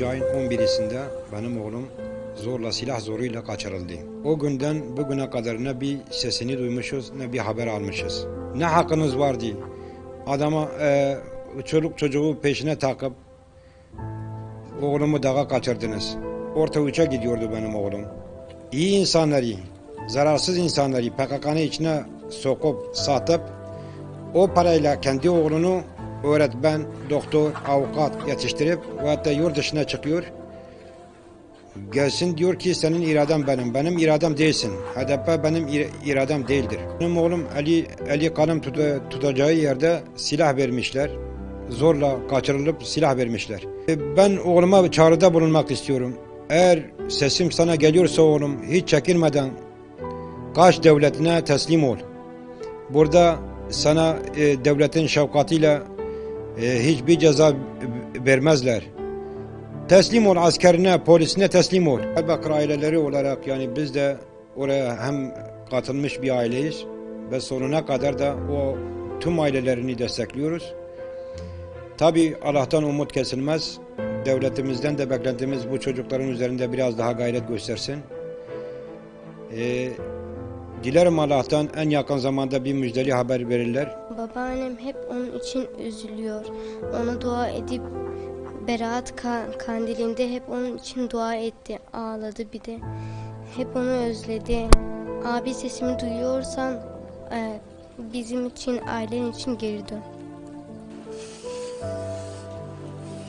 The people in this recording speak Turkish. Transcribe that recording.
12. ayın 11'sinde benim oğlum zorla silah zoruyla kaçırıldı. O günden bugüne kadar ne bir sesini duymuşuz ne bir haber almışız. Ne hakkınız vardı? Adama e, çoluk çocuğu peşine takıp oğlumu dağa kaçırdınız. Orta üçe gidiyordu benim oğlum. İyi insanları, zararsız insanları PKK'nın içine sokup satıp o parayla kendi oğlunu öğretmen, doktor, avukat yetiştirip ve hatta yurt dışına çıkıyor. Gelsin diyor ki senin iraden benim. Benim iradem değilsin. HDP benim ir- iradem değildir. Benim oğlum Ali, Ali kanım tuta- tutacağı yerde silah vermişler. Zorla kaçırılıp silah vermişler. E, Ben oğluma çağrıda bulunmak istiyorum. Eğer sesim sana geliyorsa oğlum hiç çekinmeden kaç devletine teslim ol. Burada sana e, devletin şefkatiyle e, hiçbir ceza vermezler. Teslim ol askerine, polisine teslim ol. Diyarbakır aileleri olarak yani biz de oraya hem katılmış bir aileyiz ve sonuna kadar da o tüm ailelerini destekliyoruz. Tabi Allah'tan umut kesilmez. Devletimizden de beklentimiz bu çocukların üzerinde biraz daha gayret göstersin. Ee, dilerim Allah'tan en yakın zamanda bir müjdeli haber verirler. Babaannem hep onun için üzülüyor. Ona dua edip Berat Ka- Kandili'nde hep onun için dua etti. Ağladı bir de. Hep onu özledi. Abi sesimi duyuyorsan e, bizim için, ailen için geri dön.